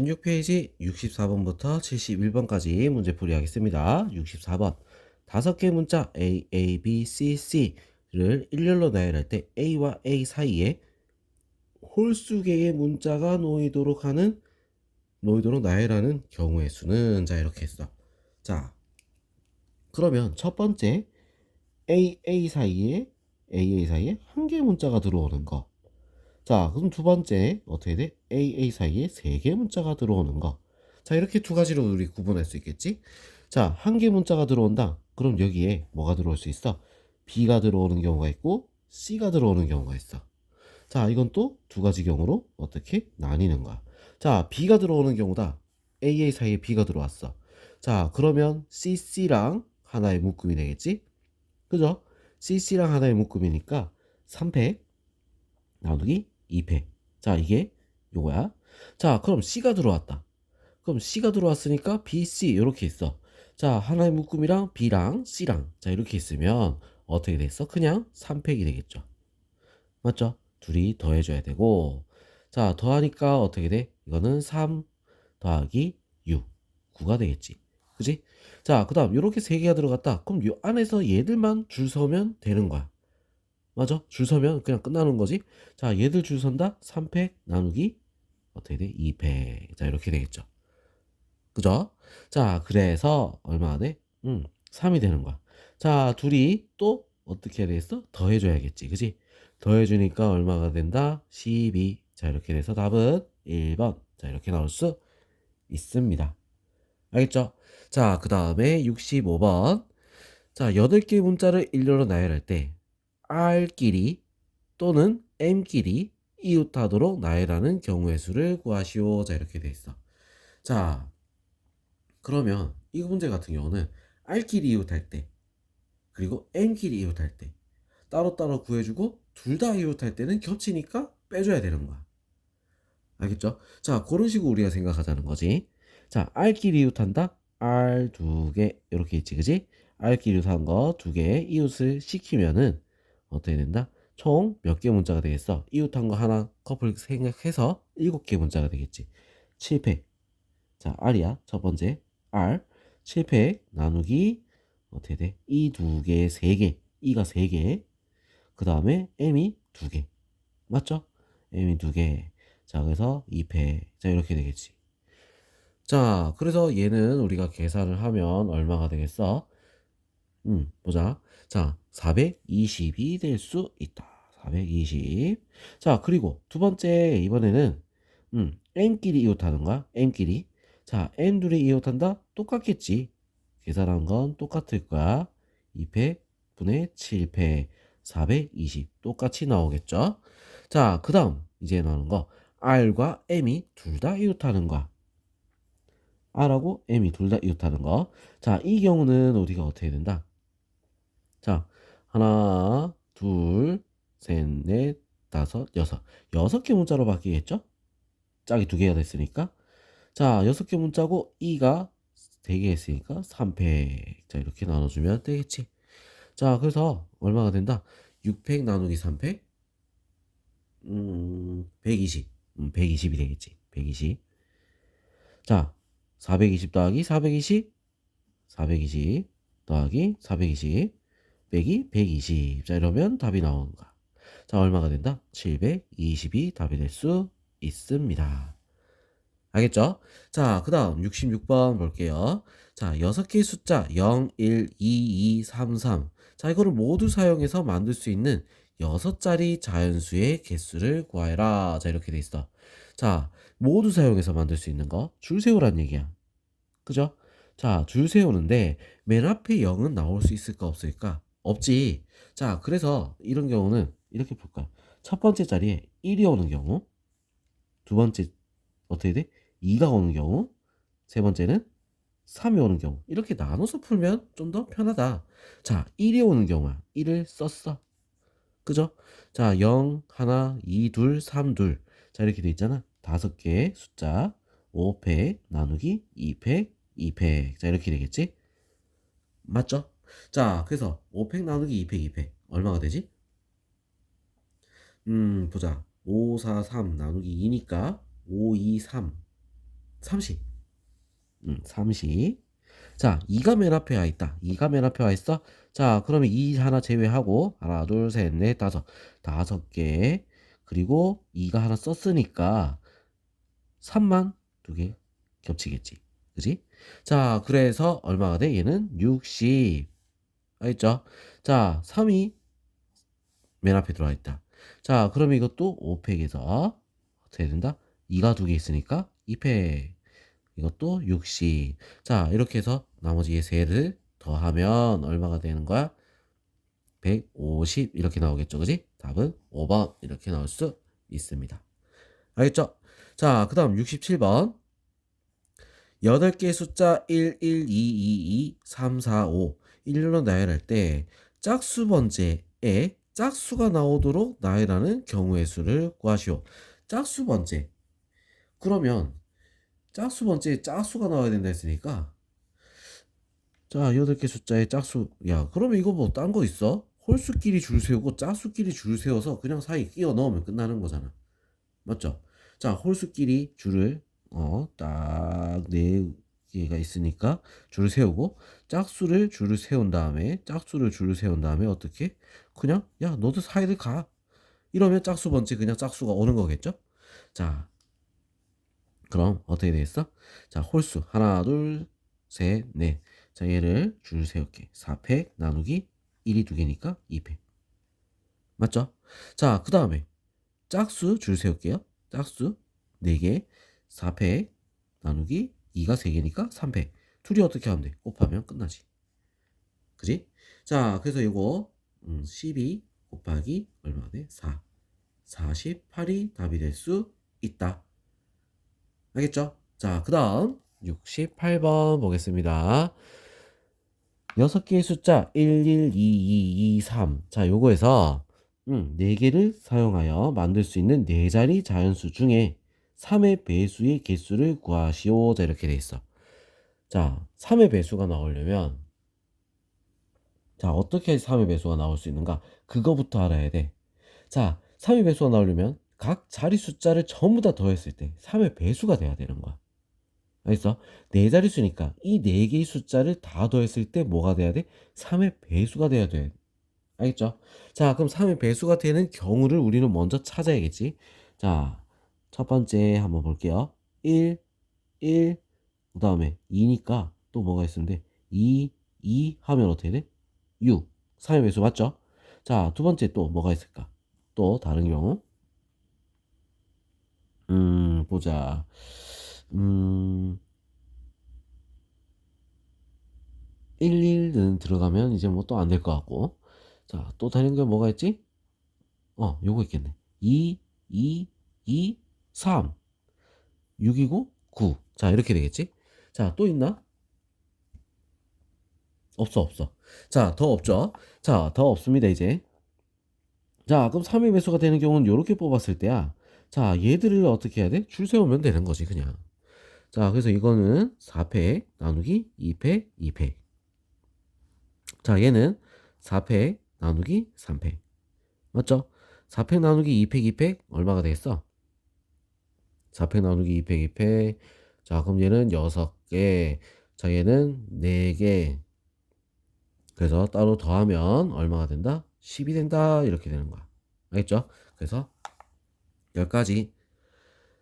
16페이지 64번부터 71번까지 문제 풀이 하겠습니다. 64번. 다섯 개 문자 A, A, B, C, C를 일렬로 나열할 때 A와 A 사이에 홀수 개의 문자가 놓이도록 하는 놓이도록 나열하는 경우의 수는 자 이렇게 했어. 자 그러면 첫 번째 A, A 사이에 A, A 사이에 한 개의 문자가 들어오는 거. 자, 그럼 두 번째 어떻게 돼? A, A 사이에 세 개 문자가 들어오는 거. 자, 이렇게 두 가지로 우리 구분할 수 있겠지? 자, 한 개 문자가 들어온다. 그럼 여기에 뭐가 들어올 수 있어? B가 들어오는 경우가 있고 C가 들어오는 경우가 있어. 자, 이건 또 두 가지 경우로 어떻게 나뉘는 거야. 자, B가 들어오는 경우다. A, A 사이에 B가 들어왔어. 자, 그러면 C, C랑 하나의 묶음이 되겠지? 그죠? C, C랑 하나의 묶음이니까 3팩 나누기 2패. 자, 이게 요거야. 자, 그럼 C가 들어왔다. 그럼 C가 들어왔으니까 B, C 이렇게 있어. 자, 하나의 묶음이랑 B랑 C랑 자 이렇게 있으면 어떻게 됐어? 그냥 3팩이 되겠죠. 맞죠? 둘이 더해줘야 되고 자, 더하니까 어떻게 돼? 이거는 3 더하기 6, 9가 되겠지. 그지? 자, 그 다음 이렇게 세 개가 들어갔다. 그럼 요 안에서 얘들만 줄 서면 되는 거야. 맞아? 줄 서면 그냥 끝나는 거지. 자, 얘들 줄 선다. 3팩 나누기 어떻게 돼? 2팩. 자, 이렇게 되겠죠. 그죠? 자, 그래서 얼마가 돼? 음, 3이 되는 거야. 자, 둘이 또 어떻게 해야 되겠어? 더해 줘야겠지. 그지? 더해 주니까 얼마가 된다? 12. 자, 이렇게 돼서 답은 1번. 자, 이렇게 나올 수 있습니다. 알겠죠? 자, 그 다음에 65번. 자, 8개의 문자를 일렬로 나열할 때 R끼리 또는 M끼리 이웃하도록 나열하는 경우의 수를 구하시오. 자, 이렇게 돼 있어. 자, 그러면 이 문제 같은 경우는 R끼리 이웃할 때 그리고 M끼리 이웃할 때 따로따로 구해주고 둘 다 이웃할 때는 겹치니까 빼줘야 되는 거야. 알겠죠? 자, 그런 식으로 우리가 생각하자는 거지. 자, R끼리 이웃한다? R 두 개, 이렇게 있지, 그지? R끼리 이웃한 거 두 개 이웃을 시키면은 어떻게 된다? 총 몇 개 문자가 되겠어? 이웃한 거 하나 커플 생각해서 일곱 개 문자가 되겠지. 7팩. 자, R이야. 첫 번째. R. 7팩 나누기 어떻게 돼? 이 두 개, 세 개. 이가 세 개. 그 다음에 M이 두 개. 맞죠? M이 두 개. 자, 그래서 2팩. 자, 이렇게 되겠지. 자, 그래서 얘는 우리가 계산을 하면 얼마가 되겠어? 음, 보자. 자, 420이 될 수 있다. 420. 자, 그리고 두 번째 이번에는 음, n끼리 이웃하는 거야. n끼리. 자, n 둘이 이웃한다? 똑같겠지. 계산한 건 똑같을 거야. 2팩 분의 7팩 420 똑같이 나오겠죠. 자, 그 다음 이제 나오는 거 r과 m이 둘 다 이웃하는 거야. r하고 m이 둘 다 이웃하는 거. 자, 이 경우는 우리가 어떻게 된다? 자, 하나, 둘, 셋, 넷, 다섯, 여섯. 여섯 개 문자로 바뀌겠죠? 짝이 두 개가 됐으니까. 자, 여섯 개 문자고 이가 세개 했으니까 3팩. 자, 이렇게 나눠주면 되겠지. 자, 그래서 얼마가 된다? 6팩 나누기 3팩? 음, 120. 음, 120이 되겠지. 120. 자, 420 더하기 420. 420 더하기 420. 빼기 120. 자, 이러면 답이 거야. 자, 얼마가 된다? 720이 답이 될 수 있습니다. 알겠죠? 자, 그 다음 66번 볼게요. 자, 6개의 숫자 0, 1, 2, 2, 3, 3. 자, 이거를 모두 사용해서 만들 수 있는 6자리 자연수의 개수를 구하여라. 자, 이렇게 돼 있어. 자, 모두 사용해서 만들 수 있는 거 줄 세우란 얘기야. 그죠? 자, 줄 세우는데 맨 앞에 0은 나올 수 있을까 없을까? 없지. 자, 그래서 이런 경우는 이렇게 볼까요? 첫 번째 자리에 1이 오는 경우, 두 번째 어떻게 돼? 2가 오는 경우, 세 번째는 3이 오는 경우. 이렇게 나눠서 풀면 좀 더 편하다. 자, 1이 오는 경우야. 1을 썼어. 그죠? 자, 0, 하나, 2, 둘, 3, 둘. 자, 이렇게 돼 있잖아. 다섯 개의 숫자. 5팩 나누기 2팩, 2팩. 자, 이렇게 되겠지? 맞죠? 자, 그래서 5팩 나누기 2팩, 2팩. 얼마가 되지? 음, 보자. 5, 4, 3 나누기 2니까 5, 2, 3. 30. 음, 30. 자, 2가 맨 앞에 와 있다. 2가 맨 앞에 와 있어. 자, 그러면 2 하나 제외하고 하나, 둘, 셋, 넷, 다섯. 다섯 개. 그리고 2가 하나 썼으니까 3만 두 개 겹치겠지. 그지? 자, 그래서 얼마가 돼? 얘는 60. 알겠죠? 자, 3이 맨 앞에 들어와 있다. 자, 그러면 이것도 5팩에서 어떻게 된다? 2가 두 개 있으니까 2팩. 이것도 60. 자, 이렇게 해서 나머지 세를 더하면 얼마가 되는 거야? 150 이렇게 나오겠죠. 그지? 답은 5번 이렇게 나올 수 있습니다. 알겠죠? 자, 그 다음 67번. 8개의 숫자 1, 1, 2, 2, 2, 3, 4, 5 일렬로 나열할 때 짝수 번째에 짝수가 나오도록 나열하는 경우의 수를 구하시오. 짝수 번째. 그러면 짝수 번째에 짝수가 나와야 된다 했으니까 자, 8개 숫자의 짝수. 야, 그러면 이거 뭐 딴 거 있어? 홀수끼리 줄 세우고 짝수끼리 줄 세워서 그냥 사이 끼워 넣으면 끝나는 거잖아. 맞죠? 자, 홀수끼리 줄을 어, 딱 네 개가 있으니까 줄을 세우고 짝수를 줄을 세운 다음에 짝수를 줄을 세운 다음에 어떻게? 그냥 야, 너도 사이를 가. 이러면 짝수 번째 그냥 짝수가 오는 거겠죠? 자, 그럼 어떻게 되겠어? 자, 홀수 하나, 둘, 셋, 넷. 자, 얘를 줄 세울게. 4팩 나누기 1이 두 개니까 2팩. 맞죠? 자, 그 다음에 짝수 줄 세울게요. 짝수 4개 4팩 나누기 2가 3개니까 3팩. 둘이 어떻게 하면 돼? 곱하면 끝나지. 그지? 자, 그래서 이거 음, 12 곱하기 얼마 돼? 4. 48이 답이 될 수 있다. 알겠죠? 자, 그 다음 68번 보겠습니다. 6개의 숫자 1, 1, 2, 2, 2, 3. 자, 요거에서 음, 4개를 사용하여 만들 수 있는 4자리 자연수 중에 3의 배수의 개수를 구하시오. 자, 이렇게 돼 있어. 자, 3의 배수가 나오려면 자, 어떻게 해서 3의 배수가 나올 수 있는가? 그거부터 알아야 돼. 자, 3의 배수가 나오려면 각 자리 숫자를 전부 다 더했을 때 3의 배수가 돼야 되는 거야. 알겠어? 네 자릿수니까 이 네 개의 숫자를 다 더했을 때 뭐가 돼야 돼? 3의 배수가 돼야 돼. 알겠죠? 자, 그럼 3의 배수가 되는 경우를 우리는 먼저 찾아야겠지. 자, 첫 번째 한번 볼게요. 1, 1, 그 다음에 2니까 또 뭐가 돼? 2, 2 하면 어떻게 돼? 6. 3의 배수 맞죠? 자, 두 번째 또 뭐가 있을까? 또 다른 경우. 음, 보자. 음, 11은 들어가면 이제 뭐 또 안 될 것 같고. 자, 또 다른 게 뭐가 있지? 어, 요거 있겠네. 2, 2, 2, 3. 6이고 9. 자, 이렇게 되겠지? 자, 또 있나? 없어, 없어. 자, 더 없죠? 자, 더 없습니다, 이제. 자, 그럼 3의 배수가 되는 경우는 이렇게 뽑았을 때야. 자, 얘들을 어떻게 해야 돼? 줄 세우면 되는 거지, 그냥. 자, 그래서 이거는 4팩 나누기 2팩, 2팩. 자, 얘는 4팩 나누기 3팩. 맞죠? 4팩 나누기 2팩, 2팩 얼마가 되겠어? 4팩 나누기 2팩, 2팩. 자, 그럼 얘는 6개. 자, 얘는 4개. 그래서 따로 더하면 얼마가 된다? 10이 된다. 이렇게 되는 거야. 알겠죠? 그래서 10가지.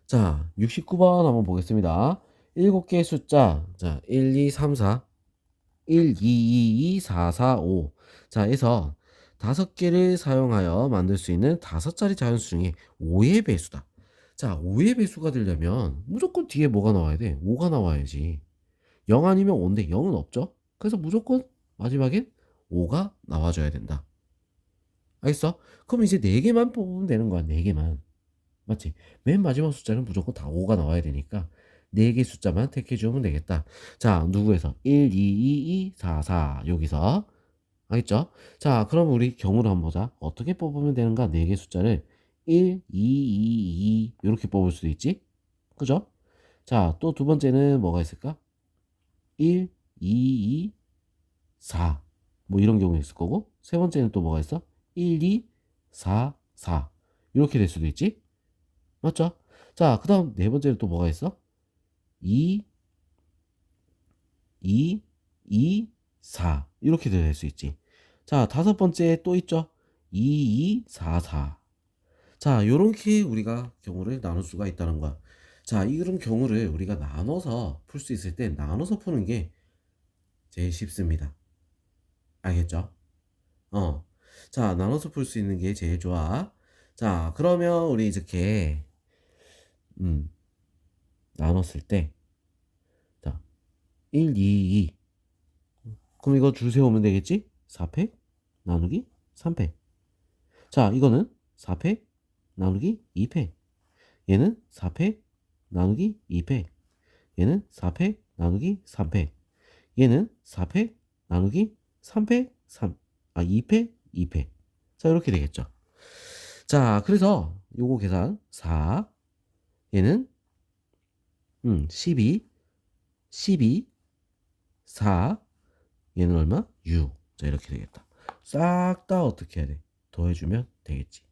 자, 69번 한번 보겠습니다. 7개의 숫자. 자, 1, 2, 3, 4. 1, 2, 2, 2, 4, 4, 5. 자, 해서 다섯 개를 사용하여 만들 수 있는 다섯 자리 자연수 중에 5의 배수다. 자, 5의 배수가 되려면 무조건 뒤에 뭐가 나와야 돼? 5가 나와야지. 0 아니면 5인데 0은 없죠? 그래서 무조건 마지막엔 5가 나와줘야 된다. 알겠어? 그럼 이제 4개만 뽑으면 되는 거야, 4개만. 맞지? 맨 마지막 숫자는 무조건 다 5가 나와야 되니까 4개 숫자만 택해주면 되겠다. 자, 누구에서? 1, 2, 2, 2, 4, 4. 여기서. 알겠죠? 자, 그럼 우리 경우를 한번 보자. 어떻게 뽑으면 되는가? 4개 숫자를 1, 2, 2, 2 이렇게 뽑을 수도 있지? 그죠? 자, 또 두 번째는 뭐가 있을까? 1, 2, 2, 4. 뭐 이런 경우 있을 거고 세 번째는 또 뭐가 있어? 1, 2, 4, 4. 이렇게 될 수도 있지? 맞죠? 자, 그 다음 네 번째는 또 뭐가 있어? 2, 2, 2, 4 이렇게 될 수 있지. 자, 다섯 번째 또 있죠. 2, 2, 4, 4. 자, 요렇게 우리가 경우를 나눌 수가 있다는 거야. 자, 이런 경우를 우리가 나눠서 풀 수 있을 때 나눠서 푸는 게 제일 쉽습니다. 알겠죠? 어. 자, 나눠서 풀 수 있는 게 제일 좋아. 자, 그러면 우리 이렇게 음. 나눴을 때 자, 1, 2, 2. 그럼 이거 줄 세우면 되겠지? 4팩 나누기 3팩. 자, 이거는 4팩 나누기 2팩. 얘는 4팩 나누기 2팩. 얘는 4팩 나누기 3팩. 얘는 4팩 나누기 3팩 3. 아, 2팩 2팩. 자, 이렇게 되겠죠. 자, 그래서 요거 계산 4 얘는 음, 12 12 4 얘는 얼마? 6. 자, 이렇게 되겠다. 싹 다 어떻게 해야 돼? 더해주면 되겠지.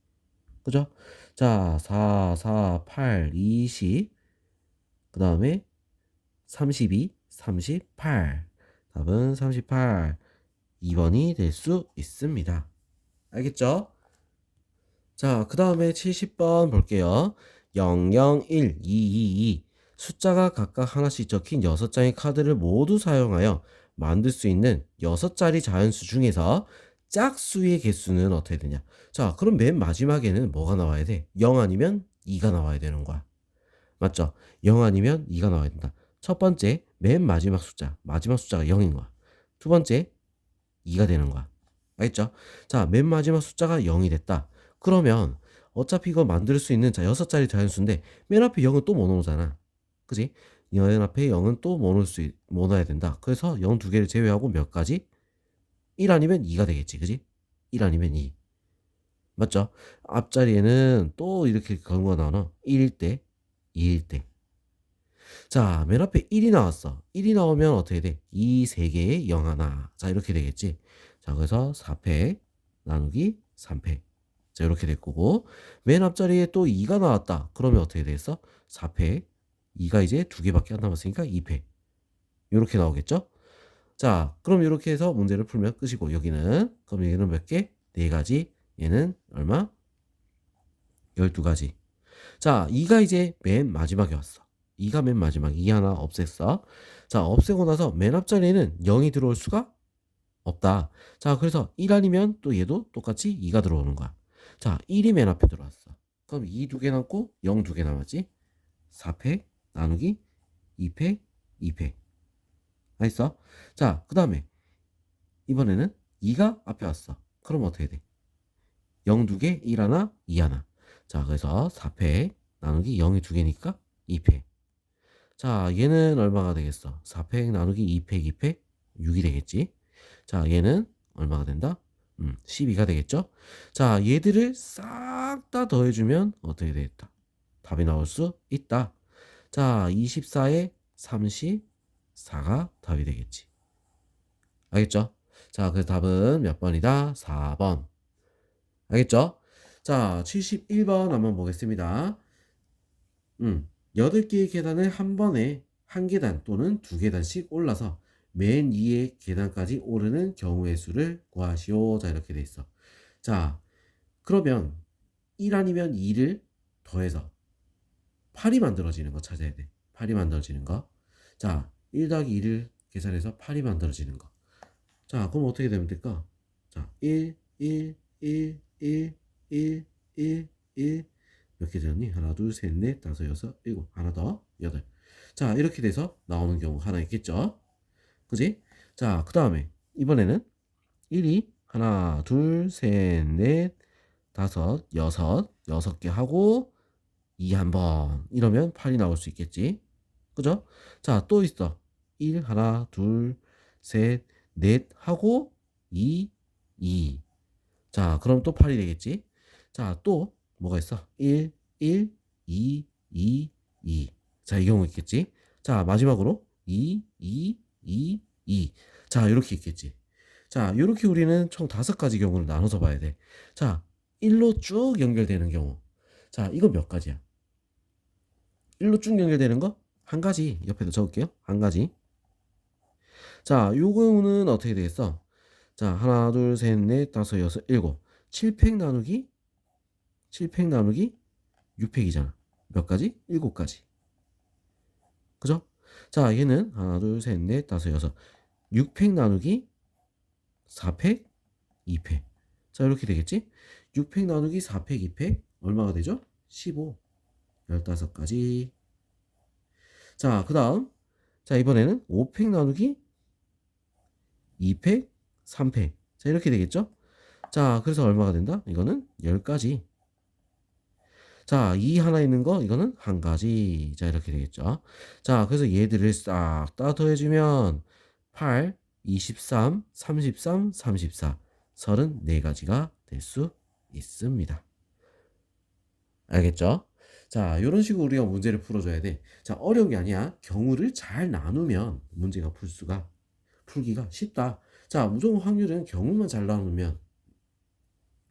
그죠? 자, 4, 4, 8, 20. 그 다음에 32, 38. 답은 38. 2번이 될 수 있습니다. 알겠죠? 자, 그 다음에 70번 볼게요. 0, 0, 1, 2, 2, 2. 숫자가 각각 하나씩 적힌 6장의 카드를 모두 사용하여 만들 수 있는 6자리 자연수 중에서 짝수의 개수는 어떻게 되냐? 자, 그럼 맨 마지막에는 뭐가 나와야 돼? 0 아니면 2가 나와야 되는 거야. 맞죠? 0 아니면 2가 나와야 된다. 첫 번째, 맨 마지막 숫자. 마지막 숫자가 0인 거야. 두 번째, 2가 되는 거야. 알겠죠? 자, 맨 마지막 숫자가 0이 됐다. 그러면 어차피 이거 만들 수 있는 자, 6자리 자연수인데 맨 앞에 0은 또 못 넣잖아. 그지? 맨 앞에 0은 또못 넣을 수, 있- 못 넣어야 된다. 그래서 0 두 개를 제외하고 몇 가지? 1 아니면 2가 되겠지. 그지? 1 아니면 2. 맞죠? 앞자리에는 또 이렇게 경우가 나오나? 1일 때, 2일 때. 자, 맨 앞에 1이 나왔어. 1이 나오면 어떻게 돼? 2, 3개에 0 하나. 자, 이렇게 되겠지. 자, 그래서 4팩 나누기 3팩. 자, 이렇게 될 거고. 맨 앞자리에 또 2가 나왔다. 그러면 어떻게 되겠어? 4팩. 2가 이제 두 개밖에 안 남았으니까 2팩. 이렇게 나오겠죠? 자, 그럼 이렇게 해서 문제를 풀면 끝이고, 여기는, 그럼 여기는 몇 개? 네 가지. 얘는 얼마? 12가지. 자, 2가 이제 맨 마지막에 왔어. 2가 맨 마지막. 2 하나 없앴어. 자, 없애고 나서 맨 앞자리에는 0이 들어올 수가 없다. 자, 그래서 1 아니면 또 얘도 똑같이 2가 들어오는 거야. 자, 1이 맨 앞에 들어왔어. 그럼 2 두 개 남고 0 두 개 남았지? 4팩 나누기 2팩 2팩. 알겠어? 자, 그 다음에 이번에는 2가 앞에 왔어. 그럼 어떻게 돼? 0두 개, 1 하나, 2 하나. 자, 그래서 4팩 나누기 0이 두 개니까 2팩. 자, 얘는 얼마가 되겠어? 4팩 나누기 2팩, 2팩, 6이 되겠지? 자, 얘는 얼마가 된다? 음, 12가 되겠죠? 자, 얘들을 싹 다 더해주면 어떻게 되겠다? 답이 나올 수 있다. 자, 24에 34가 답이 되겠지. 알겠죠? 자, 그래서 답은 몇 번이다? 4번. 알겠죠? 자, 71번 한번 보겠습니다. 음, 8개의 계단을 한 번에 한 계단 또는 두 계단씩 올라서 맨 위의 계단까지 오르는 경우의 수를 구하시오. 자, 이렇게 돼 있어. 자, 그러면 1 아니면 2를 더해서 8이 만들어지는 거 찾아야 돼. 8이 만들어지는 거. 자, 1 더하기 2를 계산해서 8이 만들어지는 거. 자, 그럼 어떻게 되면 될까? 자, 1, 1, 1, 1, 1, 1, 1. 몇개 되었니? 하나, 둘, 셋, 넷, 다섯, 여섯, 일곱. 하나 더, 여덟. 자, 이렇게 돼서 나오는 경우 하나 있겠죠? 그지? 자, 그 다음에 이번에는 1이 하나, 둘, 셋, 넷, 다섯, 여섯, 여섯 개 하고 2 한 번. 이러면 8이 나올 수 있겠지? 그죠? 자, 또 있어. 1, 하나, 둘, 셋, 넷 하고 2, 2. 자, 그럼 또 8이 되겠지? 자, 또 뭐가 있어? 1, 1, 2, 2, 2. 자, 이 경우 있겠지? 자, 마지막으로 2, 2, 2, 2. 자, 이렇게 있겠지. 자, 이렇게 우리는 총 다섯 가지 경우를 나눠서 봐야 돼. 자, 1로 쭉 연결되는 경우. 자, 이거 몇 가지야? 1로 쭉 연결되는 거? 한 가지 옆에다 적을게요. 한 가지. 자, 요 경우는 어떻게 되겠어? 자, 하나, 둘, 셋, 넷, 다섯, 여섯, 일곱. 7팩 나누기 7팩 나누기 6팩이잖아. 몇 가지? 7가지. 그죠? 자, 얘는 하나, 둘, 셋, 넷, 다섯, 여섯. 6팩 나누기 4팩, 2팩. 자, 이렇게 되겠지? 6팩 나누기 4팩, 2팩. 얼마가 되죠? 15. 15가지. 자, 그 다음. 자, 이번에는 5팩 나누기 2팩, 3팩. 자, 이렇게 되겠죠? 자, 그래서 얼마가 된다? 이거는 10가지. 자, 이 하나 있는 거, 이거는 한 가지. 자, 이렇게 되겠죠? 자, 그래서 얘들을 싹 다 더해주면 8, 23, 33, 34, 34가지가 될 수 있습니다. 알겠죠? 자, 이런 식으로 우리가 문제를 풀어줘야 돼. 자, 어려운 게 아니야. 경우를 잘 나누면 문제가 풀 수가, 풀기가 쉽다. 자, 무조건 확률은 경우만 잘 나누면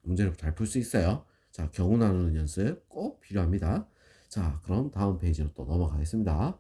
문제를 잘 풀 수 있어요. 자, 경우 나누는 연습 꼭 필요합니다. 자, 그럼 다음 페이지로 또 넘어가겠습니다.